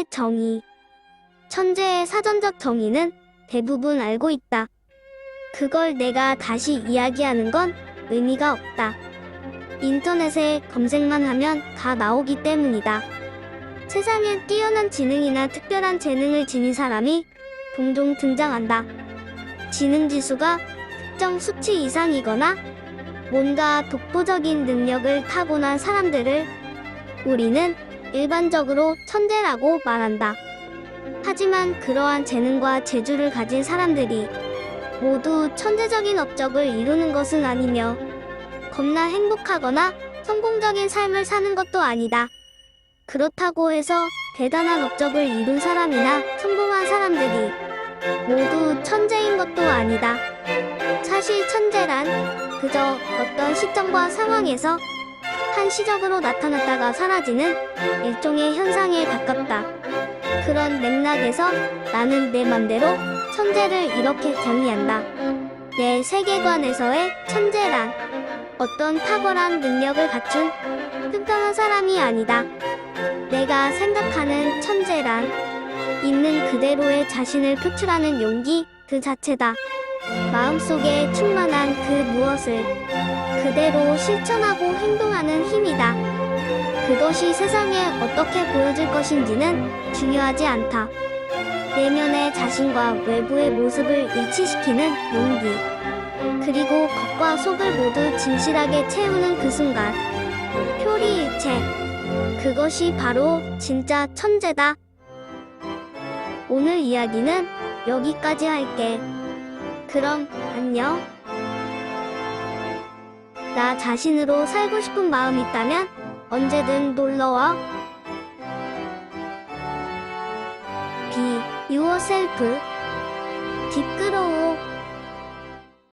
사전적 정의. 천재의 사전적 정의는 대부분 알고 있다. 그걸 내가 다시 이야기하는 건 의미가 없다. 인터넷에 검색만 하면 다 나오기 때문이다. 세상에 뛰어난 지능이나 특별한 재능을 지닌 사람이 종종 등장한다. 지능 지수가 특정 수치 이상이거나 뭔가 독보적인 능력을 타고난 사람들을 우리는 일반적으로 천재라고 말한다. 하지만 그러한 재능과 재주를 가진 사람들이 모두 천재적인 업적을 이루는 것은 아니며 겁나 행복하거나 성공적인 삶을 사는 것도 아니다. 그렇다고 해서 대단한 업적을 이룬 사람이나 성공한 사람들이 모두 천재인 것도 아니다. 사실 천재란 그저 어떤 시점과 상황에서 한시적으로 나타났다가 사라지는 일종의 현상에 가깝다. 그런 맥락에서 나는 내 맘대로 천재를 이렇게 정의한다. 내 세계관에서의 천재란 어떤 탁월한 능력을 갖춘 특별한 사람이 아니다. 내가 생각하는 천재란 있는 그대로의 자신을 표출하는 용기 그 자체다. 마음속에 충만한 그 무엇을 그대로 실천하고 행동하는 힘이다. 그것이 세상에 어떻게 보여질 것인지는 중요하지 않다. 내면의 자신과 외부의 모습을 일치시키는 용기. 그리고 겉과 속을 모두 진실하게 채우는 그 순간. 표리일체. 그것이 바로 진짜 천재다. 오늘 이야기는 여기까지 할게. 그럼 안녕. 나 자신으로 살고 싶은 마음 있다면 언제든 놀러와. Be yourself. 뒷끄러움